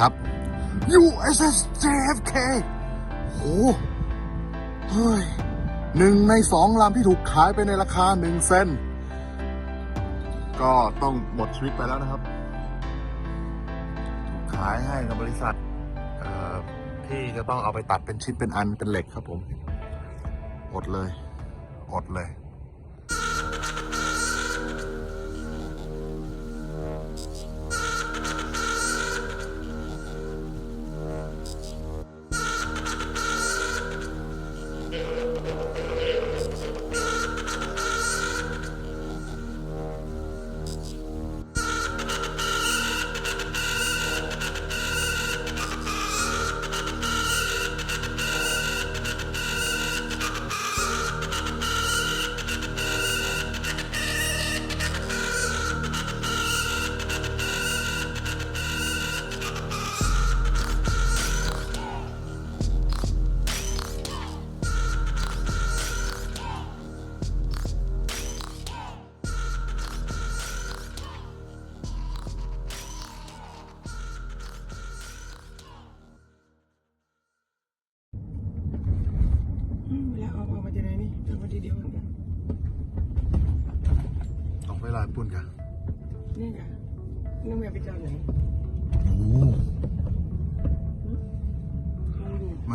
ครับ USS JFK โหเฮ้ยหนึ่งในสองลำที่ถูกขายไปในราคาหนึ่งเซนก็ต้องหมดชีวิตไปแล้วนะครับ ถูกขายให้กับบริษัทที่จะต้องเอาไปตัดเป็นชิ้นเป็นอันเป็นเหล็กครับผม อดเลย อดเลย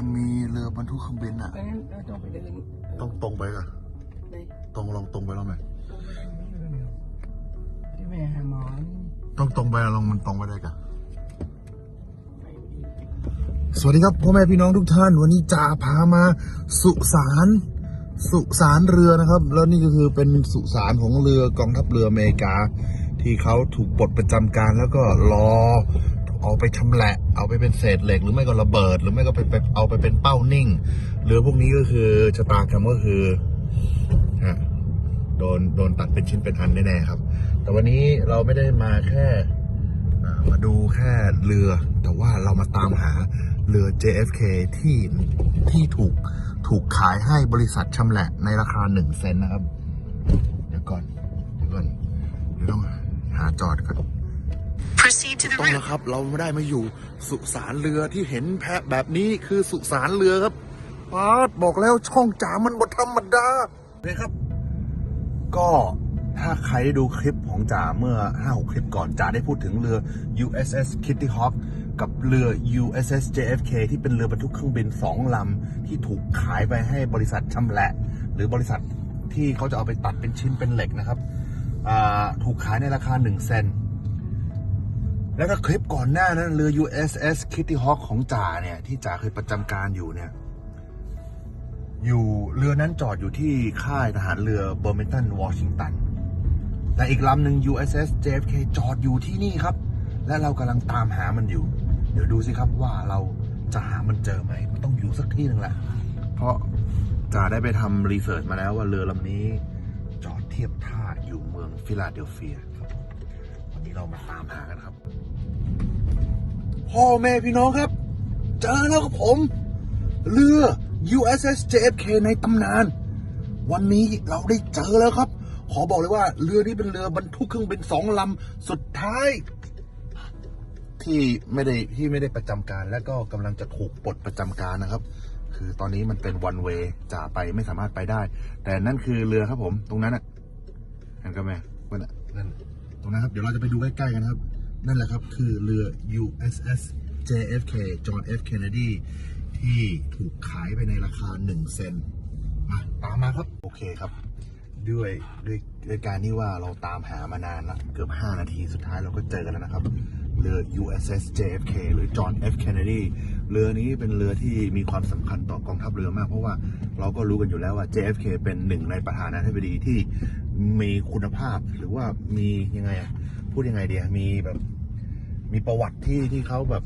มันมีเรือบรรทุกเครื่องบินอะดังนั้นเราต้องไปเดินต้องตรงไปกันในตรงลองตรงไปแล้วไหมที่แม่หาหมอนี่ต้องตรงไปลองมันตรงไปได้กันไปดีสวัสดีครับพ่อแม่พี่น้องทุกท่าน วันนี้จ่าพามาสุสานสุสานเรือนะครับ แล้วนี่ก็คือเป็นสุสานของเรือกองทัพเรืออเมริกา ที่เขาถูกปลดประจำการแล้วก็รอ เอาไปชำแหละ เอาไปเป็นเศษเหล็ก หรือไม่ก็ระเบิด หรือไม่ก็ไปไปเอาไปเป็นเป้านิ่งเรือพวกนี้ก็คือชะตากรรมก็คือฮะโดนโดนตัดเป็นชิ้นเป็นอันแน่ๆครับ แต่วันนี้เราไม่ได้มาแค่มาดูแค่เรือ แต่ว่าเรามาตามหาเรือ JFK ที่ที่ถูกถูกขายให้บริษัทชำแหละในราคาหนึ่งเซนนะครับ เดี๋ยวก่อน เดี๋ยวก่อน เดี๋ยวต้องหาจอดก่อน Proceed to the ต้อง route. แล้วครับ เราได้มาอยู่สุสานเรือที่เห็นแพะแบบนี้คือสุสานเรือครับปาดบอกแล้วช่องจ๋ามันบธรรมดาเลยครับ ก็ถ้าใครได้ดูคลิปของจ๋าเมื่อ 5-6 คลิปก่อนจ๋าได้พูดถึงเรือ USS Kitty Hawk กับเรือ USS JFK ที่เป็นเรือบรรทุกเครื่องบินสองลำ ที่ถูกขายไปให้บริษัทชำแหละ หรือบริษัทที่เขาจะเอาไปตัดเป็นชิ้นเป็นเหล็กนะครับอ่าถูกขายในราคา 1 เซน แล้วก็คลิปก่อนหน้านั้นเรือ USS Kitty Hawk ของจ่าเนี่ย ที่จ่าเคยประจำการอยู่เนี่ย อยู่เรือนั้นจอดอยู่ที่ค่ายทหารเรือเบอร์มินตันวอชิงตันแต่อีกลำหนึ่ง USS JFK จอดอยู่ที่นี่ครับ และเรากำลังตามหามันอยู่ เดี๋ยวดูสิครับว่าเราจะหามันเจอไหมมันต้องอยู่สักที่หนึ่งแหละ เพราะจ่าได้ไปทำรีเสิร์ชมาแล้วว่าเรือลำนี้จอดเทียบท่าอยู่เมืองฟิลาเดลเฟียครับวันนี้เรามาตามหากันครับ พ่อแม่พี่น้องครับ เจอแล้วครับผม เรือ USS JFK ในตำนาน วันนี้เราได้เจอแล้วครับ ขอบอกเลยว่าเรือนี้เป็นเรือบรรทุกเครื่องบินสองลำสุดท้าย ที่ไม่ได้ที่ไม่ได้ประจำการ และก็กำลังจะถูกปลดประจำการนะครับ คือตอนนี้มันเป็นวันเวจ่าไปไม่สามารถไปได้ แต่นั่นคือเรือครับผม ตรงนั้นอะเห็นกันไหมนั่นน่ะนั่นตรงนั้นครับเดี๋ยวเราจะไปดูใกล้ๆกันครับ นั่นแหละครับคือเรือ USS JFK John F Kennedy ที่ถูกขายไปในราคา 1 เซนมาตามมาครับ โอเคครับ ด้วยด้วยด้วยการที่ว่าเราตามหามานานละเกือบ 5 นาทีสุดท้ายเราก็เจอกันแล้วนะครับ เรือ USS JFK หรือ John F Kennedy เรือนี้เป็นเรือที่มีความสำคัญต่อกองทัพเรือมาก เพราะว่าเราก็รู้กันอยู่แล้วว่า JFK เป็นหนึ่งในประธานาธิบดีที่มีคุณภาพหรือว่ามียังไงอะ พูดยังไงเดียมีแบบ มีประวัติที่ที่เขาแบบ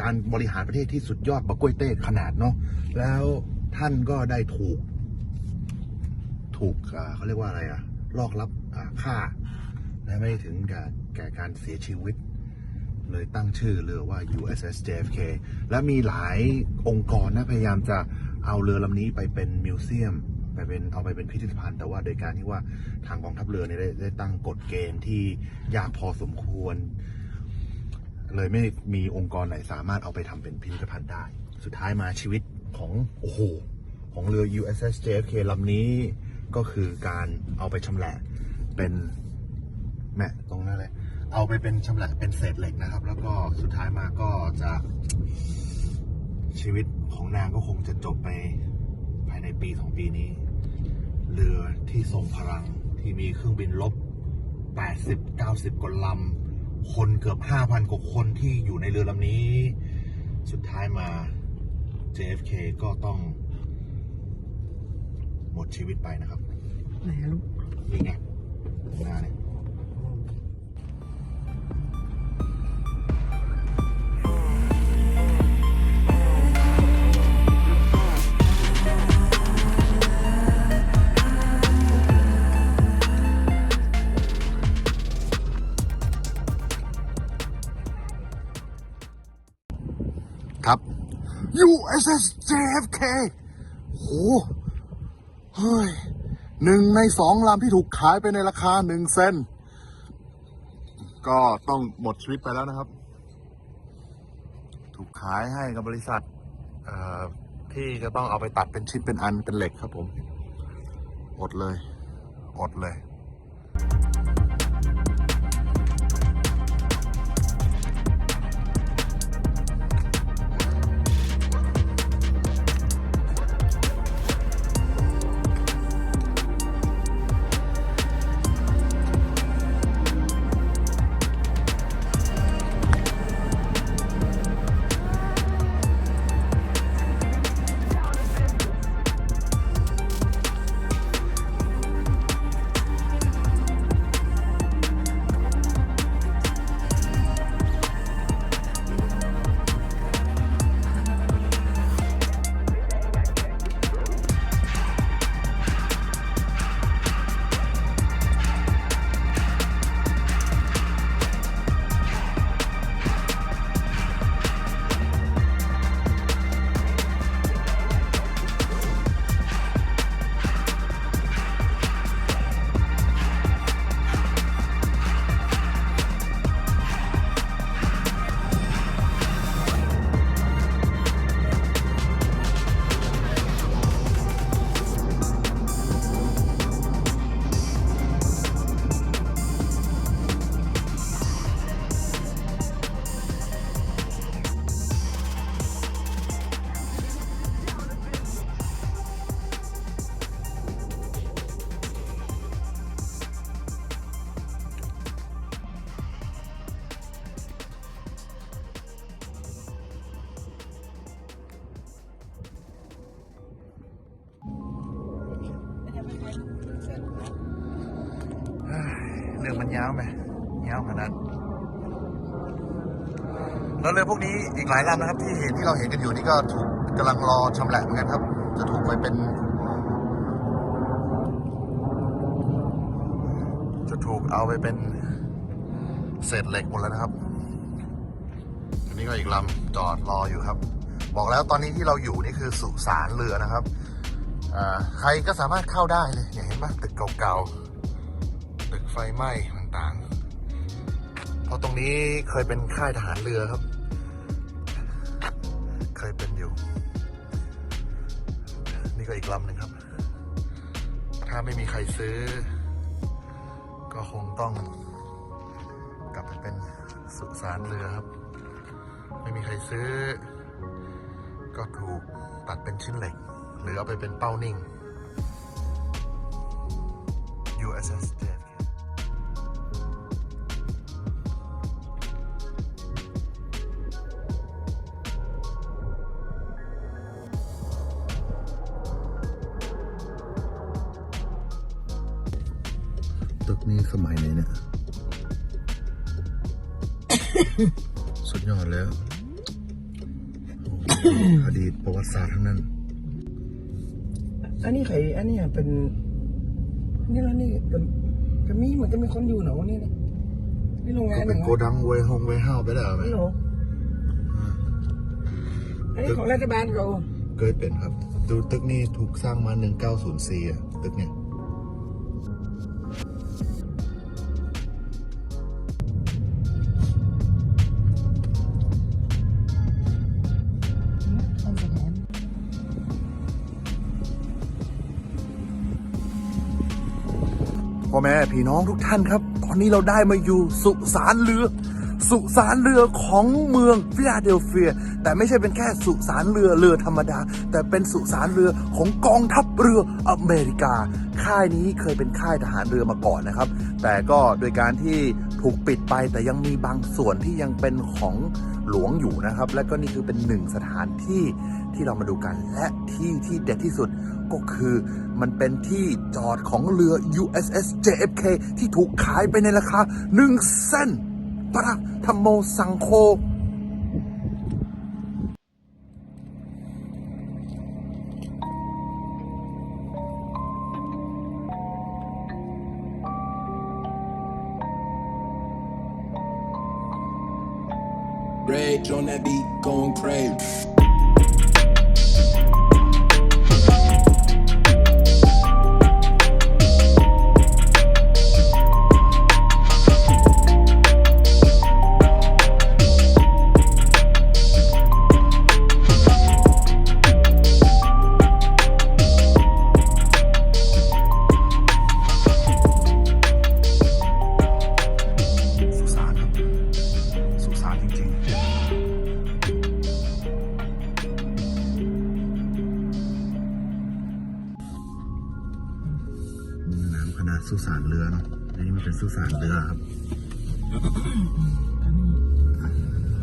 การบริหารประเทศที่สุดยอดบักล้วยเต้ขนาดเนาะแล้วท่านก็ได้ถูก ถูกเขาเรียกว่าอะไรอะลอกลับอ่าฆ่า และไม่ถึงกับแก่การเสียชีวิต เลยตั้งชื่อเรือว่า USS JFK และมีหลายองค์กรนะพยายามจะเอาเรือลำนี้ไปเป็นมิวเซียม ไปเป็นเอาไปเป็นพิพิธภัณฑ์ แต่ว่าโดยการที่ว่าทางกองทัพเรือเนี่ยได้ได้ตั้งกฎเกณฑ์ที่ยากพอสมควร เลยไม่มีองค์กรไหนสามารถเอาไปทำเป็นพิพิธภัณฑ์ได้ สุดท้ายมาชีวิตของโอ้โหของเรือ USS JFK ลำนี้ก็คือการเอาไปชำแหละเป็นแม่ตรงนั้นเลยเอาไปเป็นชำแหละเป็นเศษเหล็กนะครับ แล้วก็สุดท้ายมาก็จะชีวิตของนางก็คงจะจบไปภายในปีสองปีนี้ เรือที่ทรงพลังที่มีเครื่องบินลบ 80 90 กว่าลำ คนเกือบ 5,000 กว่าคนที่อยู่ในเรือลำนี้ สุดท้ายมา JFK ก็ต้อง หมดชีวิตไปนะครับ ไหนอะลูกนี่ไงหน้าเนี่ย ครับ USS JFK โห เฮ้ยหนึ่งในสองลำที่ถูกขายไปในราคาหนึ่งเซนก็ต้องหมดชีวิตไปแล้วนะครับ ถูกขายให้กับบริษัทที่จะต้องเอาไปตัดเป็นชิ้นเป็นอันเป็นเหล็กครับผม อดเลย อดเลย ยาวไหมยาวขนาดแล้วเรือพวกนี้อีกหลายลำนะครับ ที่เห็นที่เราเห็นกันอยู่นี่ก็ถูกกำลังรอชำแหละเหมือนกันครับ จะถูกไปเป็น จะถูกเอาไปเป็นเศษเหล็กหมดแล้วนะครับอันนี้ก็อีกลำจอดรออยู่ครับ บอกแล้วตอนนี้ที่เราอยู่นี่คือสุสานเรือนะครับใครก็สามารถเข้าได้เลยเนี่ยเห็นปะตึกเก่าๆตึกไฟไหม้ ต่างๆ เพราะตรงนี้เคยเป็นค่ายทหารเรือครับ เคยเป็นอยู่ นี่ก็อีกลำหนึ่งครับ ถ้าไม่มีใครซื้อ ก็คงต้อง กลับไปเป็นสุสานเรือครับ ไม่มีใครซื้อ ก็ถูกตัดเป็นชิ้นเหล็ก หรือเอาไปเป็นเป้านิ่ง USS JFK สุดยอดแล้วโอ้โหอดีตประวัติศาสตร์ทั้งนั้น อันนี้ใครอันนี้เป็น นี่แล้วนี่เป็นก็มีเหมือนจะมีคนอยู่เหรอวะนี่นี่นี่โรงงานก็หเป็นึ่นงโกดังเวฮงเวห้าวไปแล้วไหมนี่เหรออันนี้ของรัฐบาลเขาเคยเป็นครับ ดูตึกนี้ถูกสร้างมา 1904อะตึกเนี่ย พ่อแม่พี่น้องทุกท่านครับ ตอนนี้เราได้มาอยู่สุสานเรือ สุสานเรือของเมืองฟิลาเดลเฟีย แต่ไม่ใช่เป็นแค่สุสานเรือเรือธรรมดา แต่เป็นสุสานเรือของกองทัพเรืออเมริกา ค่ายนี้เคยเป็นค่ายทหารเรือมาก่อนนะครับ แต่ก็โดยการที่ถูกปิดไปแต่ยังมีบางส่วนที่ยังเป็นของหลวงอยู่นะครับ และก็นี่คือเป็นหนึ่งสถานที่ที่เรามาดูกันและที่ที่เด็ดที่สุด ก็คือมันเป็นที่จอดของเรือ USS JFK ที่ถูกขายไปในราคา1เซนปะธรรมโมสังโค Rage on that beat, going crazy.. ริงๆน้ำขนาดสุสานเรือเนาะอันนี้มันเป็นสุสานเรือครับ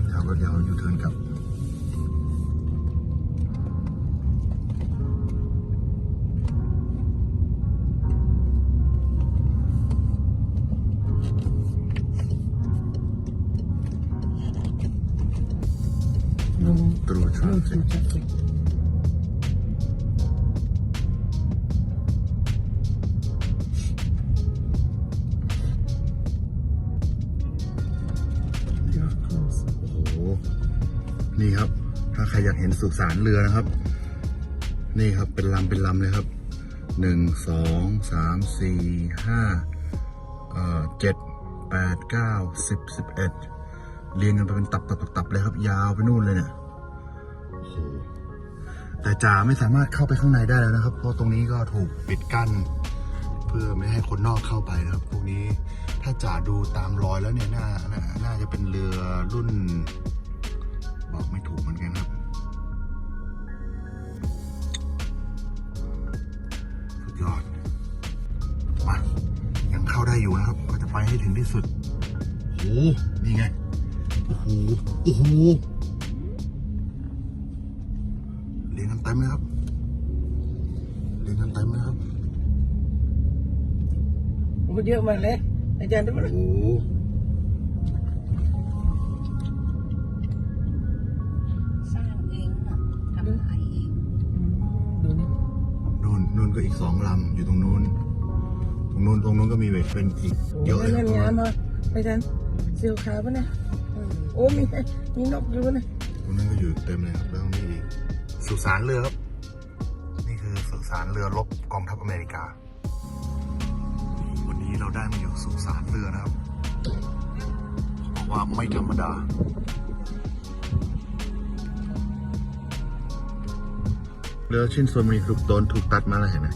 เดี๋ยวก็เดี๋ยวยูเทิร์นกลับ ลงตรูทราลงฟิสู่กทราฟิกเดี๋ยว close โอ้โห นี่ครับ ถ้าใครอยากเห็นสุสานเรือนะครับ นี่ครับ เป็นลำเป็นลำเลยครับ หนึ่ง สอง สาม สี่ ห้า เอ่อเจ็ด แปด เก้า สิบ สิบเอ็ด เรียงกันไปเป็นตับตับตับตับเลยครับ ยาวไปนู่นเลยเนี่ย แต่จ่าไม่สามารถเข้าไปข้างในได้แล้วนะครับ เพราะตรงนี้ก็ถูกปิดกั้น เพื่อไม่ให้คนนอกเข้าไปนะครับ พวกนี้ถ้าจ่าดูตามรอยแล้วเนี่ยน่าน่าน่าจะเป็นเรือรุ่น บอกไม่ถูกเหมือนกันครับสุดยอดมายังเข้าได้อยู่นะครับ ก็จะไปให้ถึงที่สุดโอ้โหนี่ไงโอ้โหโอ้โห เยอะมากเลยอาจารย์ดูนะโอ้โหสร้างเองน่ะทำขายเองดูนี่นู่นนู่นก็อีกสองลำอยู่ตรงนู้น ตรงนู้นตรงนู้นก็มีเวทเป็นอีกเยโอ้อะยเลยคนั่รับนงามอะอาจารย์เสียวขาวปะเนี่ยโอ้มีมีนกอยู่นะตรงนั้นก็อยู่เต็มเลยครับแล้วตรงนี้อีกสุสานเรือครับ นี่คือสุสานเรือรบกองทัพอเมริกาวั นนี้เราได้มาอยู่สุสานเรือนะครับบอกว่าไม่ธรรมดา เรือชิ้นส่วนมีถูกโดนถูกตัดมาแล้วเห็นไหม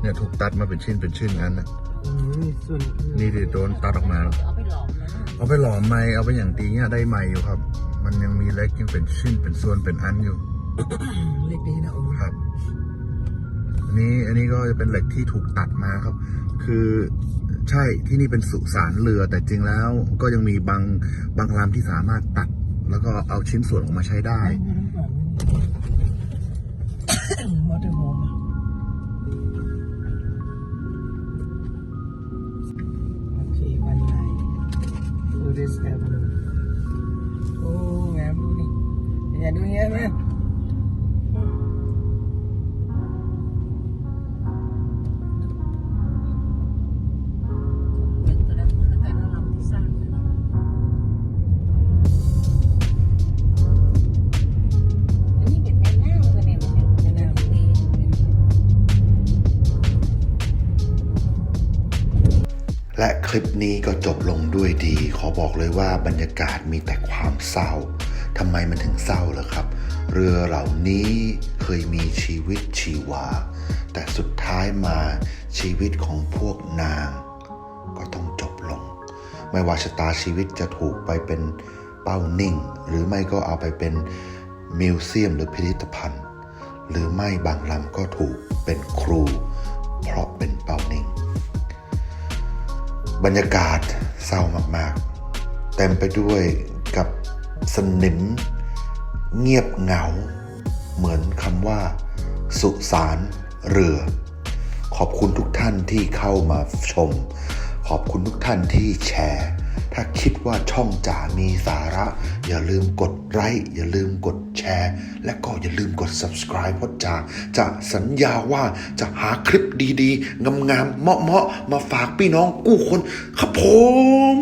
เนี่ยถูกตัดมาเป็นชิ้นเป็นชิ้นงั้นนะอืมส่วนนี่ดิโดนตัดออกมาแล้วเอาไปหลอมนะเอาไปหลอมไม้เอาไปอย่างตีเนี่ยได้ไม้อยู่ครับ มันยังมีเล็กยังเป็นชิ้นเป็นส่วนเป็นอันอยู่เล็กดีนะโอ้ครับ อันนี้อันนี้ก็จะเป็นเหล็กที่ถูกตัดมาครับ คือใช่ที่นี่เป็นสุสานเรือ แต่จริงแล้วก็ยังมีบางบางลำที่สามารถตัด แล้วก็เอาชิ้นส่วนออกมาใช้ได้มอเตอร์โฮม อบอกเลยว่าบรรยากาศมีแต่ความเศร้าทำไมมันถึงเศร้าล่ะครับ เรือเหล่านี้เคยมีชีวิตชีวา แต่สุดท้ายมาชีวิตของพวกนาง ก็ต้องจบลง ไม่ว่าชะตาชีวิตจะถูกไปเป็นเป้านิ่ง หรือไม่ก็เอาไปเป็นมิวเซียมหรือพิพิธภัณฑ์ หรือไม่บางลำก็ถูกเป็นครู เพราะเป็นเป้านิ่ง บรรยากาศเศร้ามากๆ เต็มไปด้วยกับสนิม เงียบเหงา เหมือนคำว่า สุสานเรือ ขอบคุณทุกท่านที่เข้ามาชม ขอบคุณทุกท่านที่แชร์ ถ้าคิดว่าช่องจ๋ามีสาระ อย่าลืมกดไลค์อย่าลืมกดแชร์ และก็อย่าลืมกด subscribe เพราะจ๋าจะสัญญาว่าจะหาคลิปดีๆ งามๆเหมาะๆมาฝากพี่น้องกู้คนครับผม